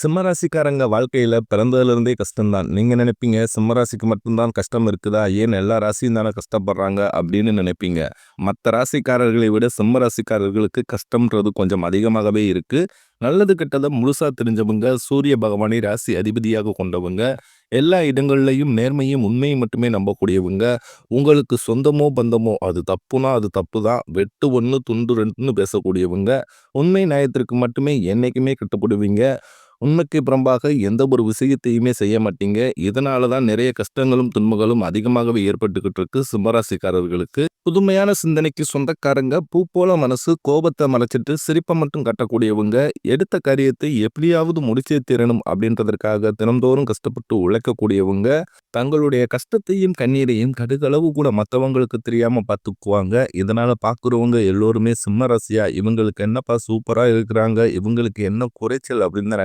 சிம்மராசிக்காரங்க வாழ்க்கையில் பிறந்ததுலேருந்தே கஷ்டம்தான். நீங்கள் நினைப்பீங்க, சிம்மராசிக்கு மட்டும்தான் கஷ்டம் இருக்குதா? ஏன் எல்லா ராசியும் தானே கஷ்டப்படுறாங்க அப்படின்னு நினைப்பீங்க. மற்ற ராசிக்காரர்களை விட சிம்மராசிக்காரர்களுக்கு கஷ்டம்ன்றது கொஞ்சம் அதிகமாகவே இருக்குது நல்லது கெட்டதை முழுசாக தெரிஞ்சவங்க, சூரிய பகவானை ராசி அதிபதியாக கொண்டவங்க, எல்லா இடங்கள்லையும் நேர்மையும், உண்மையும் மட்டுமே நம்பக்கூடியவங்க, உங்களுக்கு சொந்தமோ, பந்தமோ அது தப்புனா அது தப்பு தான். வெட்டு ஒன்று துண்டு ரெண்டுன்னு பேசக்கூடியவங்க, உண்மை நியாயத்திற்கு மட்டுமே என்றைக்குமே கட்டுப்படுவீங்க. உண்மைக்கு புறம்பாக எந்த ஒரு விஷயத்தையுமே செய்ய மாட்டீங்க. இதனால தான் நிறைய கஷ்டங்களும், துன்பங்களும் அதிகமாகவே ஏற்பட்டுக்கிட்டு இருக்கு சிம்மராசிக்காரர்களுக்கு. புதுமையான சிந்தனைக்கு சொந்தக்காரங்க, பூ போல மனசு, கோபத்தை மறைச்சிட்டு சிரிப்பை மட்டும் கட்டக்கூடியவங்க எடுத்த காரியத்தை எப்படியாவது முடிச்சே தீரணும் அப்படின்றதற்காக தினம்தோறும் கஷ்டப்பட்டு உழைக்கக்கூடியவங்க, தங்களுடைய கஷ்டத்தையும், கண்ணீரையும் கடுகளவு கூட மற்றவங்களுக்கு தெரியாம பார்த்துக்குவாங்க. இதனால பார்க்குறவங்க எல்லோருமே சிம்ம ராசியா இவங்களுக்கு என்னப்பா சூப்பரா இருக்கிறாங்க, இவங்களுக்கு என்ன குறைச்சல் அப்படின்னு தான்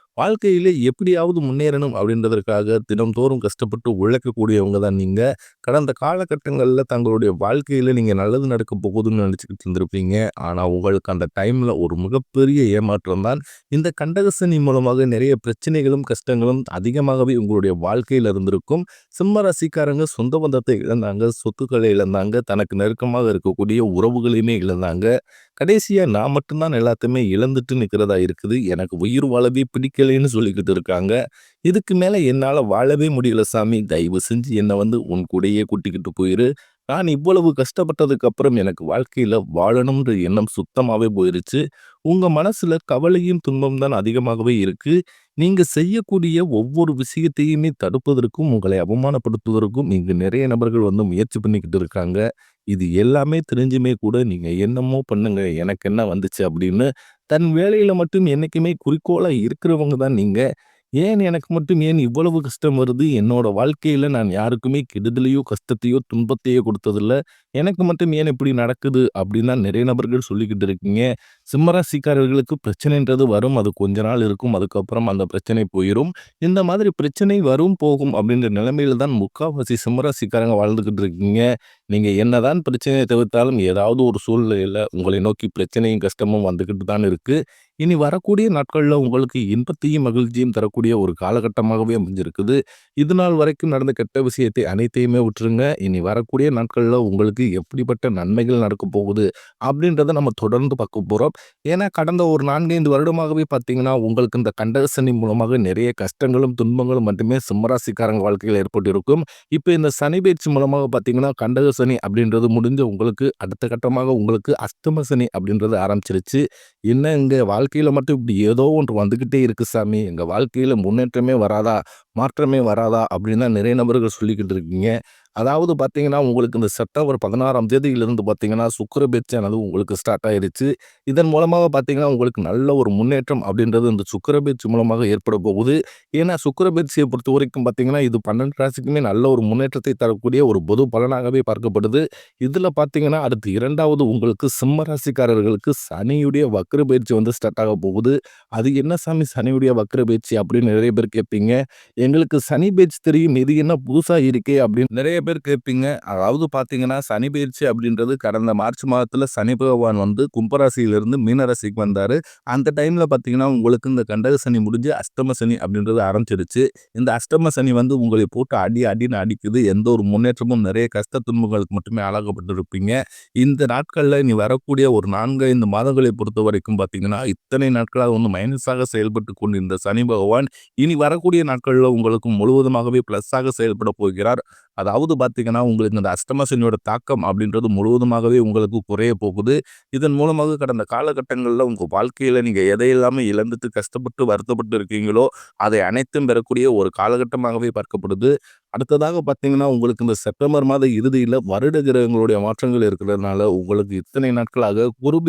வாழ்க்கையிலே எப்படியாவது முன்னேறணும் அப்படின்றதற்காக தினம்தோறும் கஷ்டப்பட்டு உழைக்கக்கூடியவங்க தான் நீங்கள் கடந்த காலகட்டங்களில் தங்களுடைய வாழ்க்கையில் நீங்கள் நல்லது நடக்க போகுதுன்னு நினச்சிக்கிட்டு இருந்திருப்பீங்க. ஆனால் உங்களுக்கு அந்த டைமில் ஒரு மிகப்பெரிய ஏமாற்றம் தான். இந்த கண்டகசனி மூலமாக நிறைய பிரச்சனைகளும், கஷ்டங்களும் அதிகமாகவே உங்களுடைய வாழ்க்கையில் இருந்திருக்கும். சிம்ம ராசிக்காரங்க சொந்த பந்தத்தை இழந்தாங்க, சொத்துக்களை இழந்தாங்க, தனக்கு நெருக்கமாக இருக்கக்கூடிய உறவுகளையுமே இழந்தாங்க. கடைசியாக நான் மட்டும்தான் எல்லாத்தையுமே இழந்துட்டு நிற்கிறதா இருக்குது. எனக்கு உயிர் வாழவே பிடிக்கல முடியலைன்னு சொல்லிக்கிட்டு இருக்காங்க. இதுக்கு மேலே என்னால் வாழவே முடியல சாமி. தயவு செஞ்சு என்னை வந்து உன் கூடயே கூட்டிக்கிட்டு போயிரு. நான் இவ்வளவு கஷ்டப்பட்டதுக்கு அப்புறம் எனக்கு வாழ்க்கையில் வாழணும்ன்ற எண்ணம் சுத்தமாகவே போயிருச்சு. உங்கள் மனசில் கவலையும், துன்பம் தான் அதிகமாகவே இருக்கு. நீங்கள் செய்யக்கூடிய ஒவ்வொரு விஷயத்தையுமே தடுப்பதற்கும், உங்களை அவமானப்படுத்துவதற்கும் இங்கு நிறைய நபர்கள் வந்து முயற்சி பண்ணிக்கிட்டு இருக்காங்க. இது எல்லாமே தெரிஞ்சுமே கூட நீங்கள் என்னமோ பண்ணுங்க, எனக்கு என்ன வந்துச்சு அப்படின்னு தன் வேலையில் மட்டும் என்னைக்குமே குறிக்கோளாக இருக்கிறவங்க தான் நீங்கள் ஏன் எனக்கு மட்டும் ஏன் இவ்வளவு கஷ்டம் வருது? என்னோட வாழ்க்கையில் நான் யாருக்குமே கெடுதலையோ, கஷ்டத்தையோ, துன்பத்தையோ கொடுத்ததில்ல. எனக்கு மட்டும் ஏன் இப்படி நடக்குது? அப்படின்னு தான் நிறைய நபர்கள் சொல்லிக்கிட்டு இருக்கீங்க. சிம்ம ராசிக்காரர்களுக்கு பிரச்சனைன்றது வரும். அது கொஞ்ச நாள் இருக்கும். அதுக்கப்புறம் அந்த பிரச்சனை போயிடும் இந்த மாதிரி பிரச்சனை வரும், போகும் அப்படின்ற நிலைமையில தான் முக்காவாசி சிம்ம ராசிக்காரங்க இருக்கீங்க. நீங்க என்னதான் பிரச்சனையை தவிர்த்தாலும் ஏதாவது ஒரு சூழ்நிலையில உங்களை நோக்கி பிரச்சனையும், கஷ்டமும் வந்துக்கிட்டு தான் இருக்கு. இனி வரக்கூடிய நாட்களில் உங்களுக்கு இன்பத்தையும், மகிழ்ச்சியும் தரக்கூடிய ஒரு காலகட்டமாகவே அமைஞ்சிருக்குது. இதுநாள் வரைக்கும் நடந்த கெட்ட விஷயத்தை அனைத்தையுமே விட்டுருங்க. இனி வரக்கூடிய நாட்களில் உங்களுக்கு எப்படிப்பட்ட நன்மைகள் நடக்கப் போகுது அப்படின்றத நம்ம தொடர்ந்து பார்க்க போகிறோம் ஏன்னா கடந்த ஒரு 4, 5 வருடமாகவே பார்த்தீங்கன்னா, உங்களுக்கு இந்த கண்டக மூலமாக நிறைய கஷ்டங்களும், துன்பங்களும் மட்டுமே சிம்மராசிக்காரங்க வாழ்க்கையில் ஏற்பட்டு ஏற்பட்டிருக்கும். இப்போ இந்த சனி பயிற்சி மூலமாக பார்த்தீங்கன்னா, கண்டக சனி அப்படின்றது முடிஞ்சு உங்களுக்கு அடுத்த கட்டமாக உங்களுக்கு அஷ்டம சனி அப்படின்றது ஆரம்பிச்சிருச்சு. என்ன இங்கே வாழ்க்கையில் மட்டும் இப்படி ஏதோ ஒன்று வந்துக்கிட்டே இருக்கு சாமி. எங்கள் வாழ்க்கையில் முன்னேற்றமே வராதா? மாற்றமே வராதா? அப்படின்னு தான் நிறைய நபர்கள் சொல்லிக்கிட்டு இருக்கீங்க. அதாவது பார்த்தீங்கன்னா, உங்களுக்கு இந்த செப்டம்பர் 16ஆம் தேதியிலிருந்து பார்த்தீங்கன்னா, சுக்கிர பெயர்ச்சியானது உங்களுக்கு ஸ்டார்ட் ஆயிடுச்சு இதன் மூலமாக பார்த்தீங்கன்னா, உங்களுக்கு நல்ல ஒரு முன்னேற்றம் அப்படின்றது இந்த சுக்கிர மூலமாக ஏற்பட போகுது. ஏன்னா சுக்கிர பொறுத்த வரைக்கும் பார்த்தீங்கன்னா, இது 12 ராசிக்குமே நல்ல ஒரு முன்னேற்றத்தை தரக்கூடிய ஒரு பொது பலனாகவே பார்க்கப்படுது. இதில் பார்த்தீங்கன்னா, அடுத்து இரண்டாவது உங்களுக்கு சிம்ம ராசிக்காரர்களுக்கு சனியுடைய வக்ர பயிற்சி வந்து ஸ்டார்ட் ஆக போகுது. அது என்ன சாமி சனியுடைய வக்கர பயிற்சி அப்படின்னு நிறைய பேர் கேட்பீங்க. எங்களுக்கு சனி பெயர்ச்சி தெரியும். இது என்ன புதுசாக இருக்கே அப்படின்னு நிறைய பேர் கேட்பீங்க. அதாவது பார்த்தீங்கன்னா, சனி பயிற்சி அப்படின்றது கடந்த மார்ச் மாதத்தில் சனி பகவான் வந்து கும்பராசியிலிருந்து மீன வந்தார் அந்த டைமில் பார்த்தீங்கன்னா, உங்களுக்கு இந்த கண்டக சனி முடிஞ்சு அஷ்டம சனி அப்படின்றது ஆரம்பிச்சிருச்சு. இந்த அஷ்டம சனி வந்து உங்களை போட்டு அடி அடின்னு அடிக்குது. எந்த ஒரு முன்னேற்றமும் நிறைய கஷ்ட துன்பங்களுக்கு மட்டுமே ஆளாகப்பட்டிருப்பீங்க இந்த நாட்களில் இனி வரக்கூடிய ஒரு 4, 5 மாதங்களை பொறுத்த வரைக்கும் பார்த்தீங்கன்னா, இத்தனை நாட்களாக வந்து மைனஸாக செயல்பட்டு கொண்டிருந்த சனி பகவான் இனி வரக்கூடிய நாட்களில் உங்களுக்கு முழுவதுமாகவே ப்ளஸ்ஸாக செயல்பட போகிறார். அதாவது பார்த்தீங்கன்னா, உங்களுக்கு இந்த அஷ்டம சனியோட தாக்கம் அப்படின்றது முழுவதுமாகவே உங்களுக்கு குறைய போகுது. இதன் மூலமாக கடந்த காலகட்டங்களில் உங்கள் வாழ்க்கையில் நீங்கள் எதையெல்லாமே இழந்துட்டு கஷ்டப்பட்டு, வருத்தப்பட்டு இருக்கீங்களோ, அதை அனைத்தும் பெறக்கூடிய ஒரு காலகட்டமாகவே பார்க்கப்படுது. அடுத்ததாக பார்த்தீங்கன்னா, உங்களுக்கு இந்த செப்டம்பர் மாத இறுதியில் வருட கிரகங்களுடைய மாற்றங்கள் இருக்கிறதுனால, உங்களுக்கு இத்தனை நாட்களாக குரு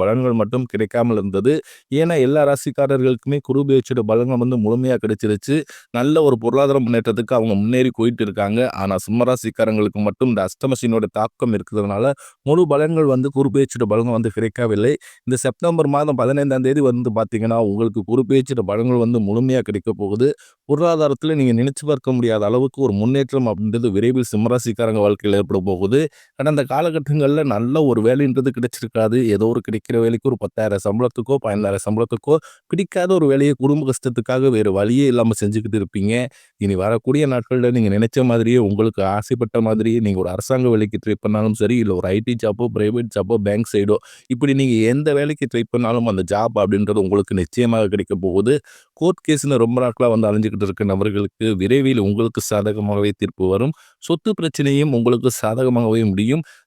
பலன்கள் மட்டும் கிடைக்காமல் இருந்தது. ஏன்னா, எல்லா ராசிக்காரர்களுக்குமே குரு பலன்கள் வந்து முழுமையாக கிடைச்சிருச்சு. நல்ல ஒரு பொருளாதார முன்னேற்றத்துக்கு அவங்க முன்னேறி போயிட்டு இருக்காங்க. ஆனால் சிம்மராசிக்காரங்களுக்கு மட்டும் இந்த அஷ்டமசினோட தாக்கம் இருக்கிறதுனால, முழு பலன்கள் வந்து குரு பலன்கள் வந்து கிடைக்கவில்லை. இந்த செப்டம்பர் மாதம் 15ஆம் தேதி வந்து பார்த்தீங்கன்னா, உங்களுக்கு குரு பலன்கள் வந்து முழுமையாக கிடைக்க போகுது. பொருளாதாரத்தில் நீங்கள் நினைச்சு பார்க்க முடியாத அளவுக்கு ஒரு முன்னேற்றம் அப்படின்றது விரைவில் சிம்மராசிக்காரங்க வாழ்க்கையில் ஏற்பட போகுது. கடந்த காலகட்டங்களில் நல்ல ஒரு வேலைன்றது கிடைச்சிருக்காது. ஏதோ ஒரு கிடைக்கிற வேலைக்கு ஒரு 10,000 சம்பளத்துக்கோ, 12,000 சம்பளத்துக்கோ பிடிக்காத ஒரு வேலையை குடும்ப கஷ்டத்துக்காக வேறு வழியே இல்லாமல் செஞ்சுக்கிட்டு இருப்பீங்க. இனி வரக்கூடிய நாட்களில் நீங்கள் நினைச்ச மாதிரியே உங்களுக்கு ஆசைப்பட்ட மாதிரியே நீங்கள் ஒரு அரசாங்க வேலைக்கு ட்ரை பண்ணாலும் சரி, இல்லை ஒரு ஐடி ஜாப்போ, ப்ரைவேட் ஜாப்போ, பேங்க் சைடோ இப்படி நீங்கள் எந்த வேலைக்கு ட்ரை பண்ணாலும் அந்த ஜாப் அப்படின்றது உங்களுக்கு நிச்சயமாக கிடைக்க போகுது. கோர்ட் கேஸ்னு ரொம்ப நாட்களாக வந்து அலைஞ்சிக்கிட்டு இருக்க நபர்களுக்கு விரைவில் உங்களுக்கு சாதகமாகவே தீர்ப்பு வரும். சொத்து பிரச்சனையும் உங்களுக்கு சாதகமாகவே முடியும்.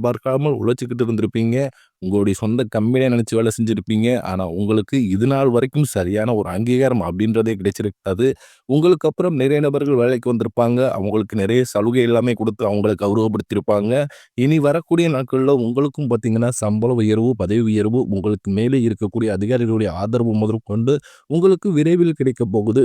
பார்க்காமல் உழைச்சிக்கிட்டு இருந்திருப்பீங்க. உங்களுடைய சொந்த கம்பெனியை நினச்சி வேலை செஞ்சுருப்பீங்க ஆனால் உங்களுக்கு இது நாள் வரைக்கும் சரியான ஒரு அங்கீகாரம் அப்படின்றதே கிடைச்சிருக்காது. உங்களுக்கு அப்புறம் நிறைய நபர்கள் வேலைக்கு வந்திருப்பாங்க. அவங்களுக்கு நிறைய சலுகை எல்லாமே கொடுத்து அவங்கள கௌரவப்படுத்தியிருப்பாங்க. இனி வரக்கூடிய நாட்களில் உங்களுக்கும் பார்த்தீங்கன்னா, சம்பள உயர்வு, பதவி உயர்வு, உங்களுக்கு மேலே இருக்கக்கூடிய அதிகாரிகளுடைய ஆதரவு முதற்கொண்டு உங்களுக்கு விரைவில் கிடைக்கப் போகுது.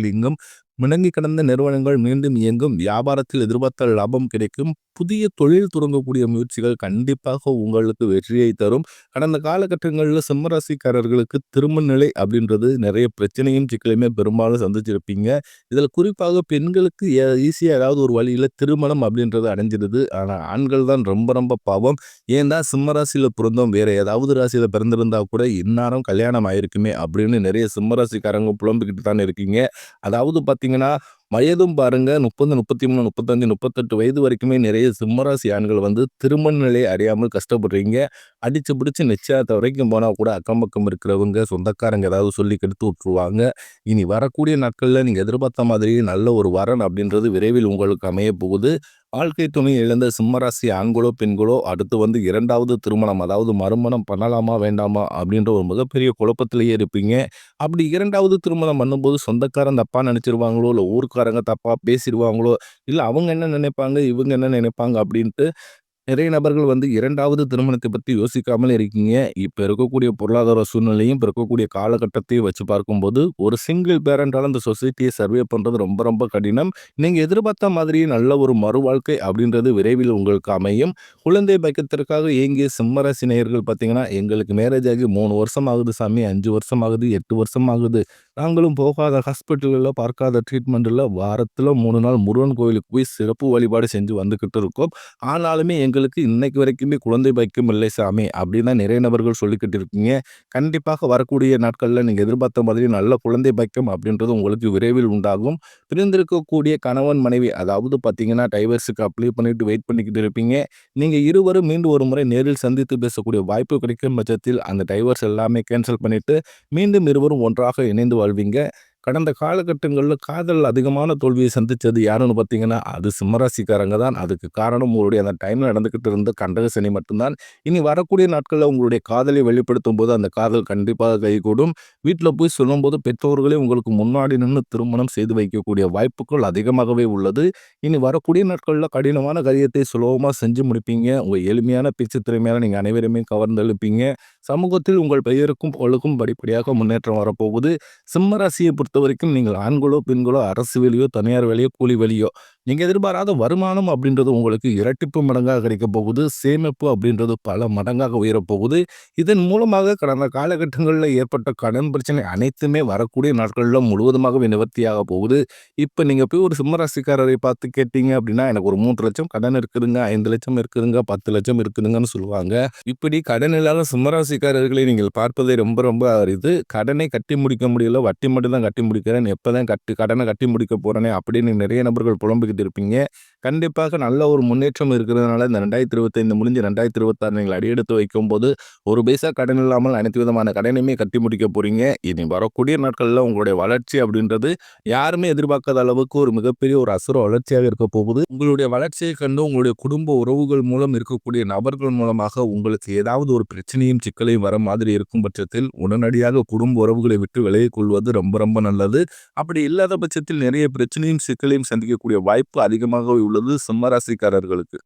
எங்கும் முடங்கி கிடந்த நிறுவனங்கள் மீண்டும் இயங்கும். வியாபாரத்தில் எதிர்பார்த்த லாபம் கிடைக்கும். புதிய தொழில் தொடங்கக்கூடிய முயற்சிகள் கண்டிப்பாக உங்களுக்கு வெற்றியை தரும். கடந்த காலகட்டங்களில் சிம்மராசிக்காரர்களுக்கு திருமண நிலை அப்படின்றது நிறைய பிரச்சனையும், சிக்கலையுமே பெரும்பாலும் சந்திச்சிருப்பீங்க. இதில் குறிப்பாக பெண்களுக்கு ஈஸியாக ஏதாவது ஒரு வழியில் திருமணம் அப்படின்றது அடைஞ்சிடுது. ஆனால் ஆண்கள் தான் ரொம்ப ரொம்ப பாவம். ஏன்னா சிம்மராசியில் பிறந்தோம், வேற ஏதாவது ராசியில் பிறந்திருந்தா கூட இந்நேரம் கல்யாணம் ஆயிருக்குமே அப்படின்னு நிறைய சிம்மராசிக்காரங்க புலம்பிக்கிட்டு தானே இருக்கீங்க. அதாவது பார்த்தீங்கன்னா, வயதும் பாருங்க 30, 33, 35, 38 வயது வரைக்குமே நிறைய சிம்மராசி ஆண்கள் வந்து திருமண நிலையை அறியாமல் கஷ்டப்படுறீங்க. அடிச்சு பிடிச்சு நிச்சயத்தை வரைக்கும் போனால் கூட அக்கம் பக்கம் இருக்கிறவங்க, சொந்தக்காரங்க ஏதாவது சொல்லி கெடுத்து விட்டுருவாங்க. இனி வரக்கூடிய நாட்களில் நீங்கள் எதிர்பார்த்த மாதிரி நல்ல ஒரு வரன் அப்படின்றது விரைவில் உங்களுக்கு அமைய போகுது. வாழ்க்கை துணை இழந்த சிம்மராசி ஆண்களோ, பெண்களோ அடுத்து வந்து இரண்டாவது திருமணம் அதாவது மறுமணம் பண்ணலாமா? வேண்டாமா? அப்படின்ற ஒரு மிகப்பெரிய குழப்பத்திலேயே இருப்பீங்க. அப்படி இரண்டாவது திருமணம் பண்ணும்போது சொந்தக்காரன் தப்பா இல்லை ஊருக்கு ஊர்க்காரங்க தப்பா பேசிடுவாங்களோ? இல்ல அவங்க என்ன நினைப்பாங்க, இவங்க என்ன நினைப்பாங்க? அப்படின்ட்டு நிறைய நபர்கள் வந்து இரண்டாவது திருமணத்தை பற்றி யோசிக்காமலே இருக்கீங்க. இப்போ இருக்கக்கூடிய பொருளாதார சூழ்நிலையும், இப்போ இருக்கக்கூடிய காலகட்டத்தையும் வச்சு பார்க்கும்போது, ஒரு சிங்கிள் பேரண்டால் அந்த சொசைட்டியை சர்வே பண்ணுறது ரொம்ப ரொம்ப கடினம். நீங்கள் எதிர்பார்த்த மாதிரியே நல்ல ஒரு மறுவாழ்க்கை அப்படின்றது விரைவில் உங்களுக்கு அமையும். குழந்தை பக்கத்திற்காக ஏங்கிய சிம்ம நேயர்கள் பார்த்தீங்கன்னா, எங்களுக்கு மேரேஜ் ஆகி மூணு வருஷம் ஆகுது சாமி, அஞ்சு வருஷம் ஆகுது, எட்டு வருஷம் ஆகுது. நாங்களும் போகாத ஹாஸ்பிட்டலில் பார்க்காத ட்ரீட்மெண்ட்டில் வாரத்தில் மூணு நாள் முருகன் கோயிலுக்கு போய் சிறப்பு வழிபாடு செஞ்சு வந்துக்கிட்டு இருக்கோம். ஆனாலுமே எங்களுக்கு இன்னைக்கு வரைக்குமே குழந்தை பாக்கியம் இல்லை சாமி அப்படின்னு தான் நிறைய நபர்கள் சொல்லிக்கிட்டு இருக்கீங்க. கண்டிப்பாக வரக்கூடிய நாட்களில் நீங்கள் எதிர்பார்த்த மாதிரி நல்ல குழந்தை பாக்கியம் அப்படின்றது உங்களுக்கு விரைவில் உண்டாகும். பிரிந்திருக்கக்கூடிய கணவன், மனைவி அதாவது பார்த்தீங்கன்னா, டைவர்ஸுக்கு அப்ளை பண்ணிட்டு வெயிட் பண்ணிக்கிட்டு இருப்பீங்க. நீங்கள் இருவரும் மீண்டும் ஒரு முறை நேரில் சந்தித்து பேசக்கூடிய வாய்ப்பு கிடைக்கும் பட்சத்தில் அந்த டைவர்ஸ் எல்லாமே கேன்சல் பண்ணிட்டு, மீண்டும் இருவரும் ஒன்றாக இணைந்து வாழ்வீங்க. கடந்த காலகட்டங்களில் காதல் அதிகமான தோல்வியை சந்தித்தது யாருன்னு பார்த்தீங்கன்னா, அது சிம்மராசிக்காரங்க தான். அதுக்கு காரணம் உங்களுடைய அந்த டைமில் நடந்துக்கிட்டு இருந்த கண்டக சனி இனி வரக்கூடிய நாட்களில் உங்களுடைய காதலை வெளிப்படுத்தும் போது அந்த காதல் கண்டிப்பாக கைகூடும். வீட்டில் போய் சொல்லும்போது பெற்றோர்களே உங்களுக்கு முன்னாடி நின்று திருமணம் செய்து வைக்கக்கூடிய வாய்ப்புகள் அதிகமாகவே உள்ளது. இனி வரக்கூடிய நாட்களில் கடினமான காரியத்தை சுலபமாக செஞ்சு முடிப்பீங்க. உங்கள் எளிமையான பேச்சு திறமையாக நீங்கள் அனைவருமே கவர்ந்து கவர்ந்தெழுப்பீங்க. சமூகத்தில் உங்கள் பெயருக்கும், புகழுக்கும் படிப்படியாக முன்னேற்றம் வரப்போகுது. சிம்ம ராசியை பொறுத்தவரைக்கும் நீங்கள் ஆண்களோ, பெண்களோ அரசு வேலையோ, தனியார் வேலையோ, கூலி வேலையோ நீங்கள் எதிர்பாராத வருமானம் அப்படின்றது உங்களுக்கு இரட்டிப்பு மடங்காக கிடைக்கப் போகுது. சேமிப்பு அப்படின்றது பல மடங்காக உயரப்போகுது இதன் மூலமாக கடந்த காலகட்டங்களில் ஏற்பட்ட கடன் பிரச்சனை அனைத்துமே வரக்கூடிய நாட்களில் முழுவதுமாகவே நிவர்த்தியாக போகுது. இப்போ நீங்கள் போய் ஒரு சிம்மராசிக்காரரை பார்த்து கேட்டீங்க அப்படின்னா, எனக்கு ஒரு 3,00,000 கடன் இருக்குதுங்க, ஐந்து லட்சம் இருக்குதுங்க, பத்து லட்சம் இருக்குதுங்கன்னு சொல்லுவாங்க. இப்படி கடன் இல்லாத சிம்மராசி ராசிக்காரர்களை நீங்கள் பார்ப்பதே ரொம்ப ரொம்ப இது கடனை கட்டி முடிக்க முடியல, வட்டி மட்டும் தான் கட்டி முடிக்கிறேன், எப்போ தான் கட்டி கடனை கட்டி முடிக்க போகிறேனே அப்படின்னு நிறைய நபர்கள் புலம்பிக்கிட்டு இருப்பீங்க. கண்டிப்பாக நல்ல ஒரு முன்னேற்றம் இருக்கிறதுனால இந்த 2025 முடிஞ்சு 2026 நீங்கள் அடியெடுத்து வைக்கும்போது, ஒரு பைசா கடன் இல்லாமல் அனைத்து விதமான கடனையுமே கட்டி முடிக்க போகிறீங்க இனி வரக்கூடிய நாட்களில் உங்களுடைய வளர்ச்சி அப்படின்றது யாருமே எதிர்பார்க்காத அளவுக்கு ஒரு மிகப்பெரிய ஒரு அசுர வளர்ச்சியாக இருக்க போகுது. உங்களுடைய வளர்ச்சியை கண்டு உங்களுடைய குடும்ப உறவுகள் மூலம் இருக்கக்கூடிய நபர்கள் மூலமாக உங்களுக்கு ஏதாவது ஒரு பிரச்சனையும், சிக்கலையும் வர மாதிரி இருக்கும் பட்சத்தில் உடனடியாக குடும்ப உறவுகளை விட்டு விலகிக் கொள்வது ரொம்ப ரொம்ப நல்லது. அப்படி இல்லாத பட்சத்தில் நிறைய பிரச்சனையும், சிக்கலையும் சந்திக்கக்கூடிய வாய்ப்பு அதிகமாகவே உள்ளது சிம்மராசிக்காரர்களுக்கு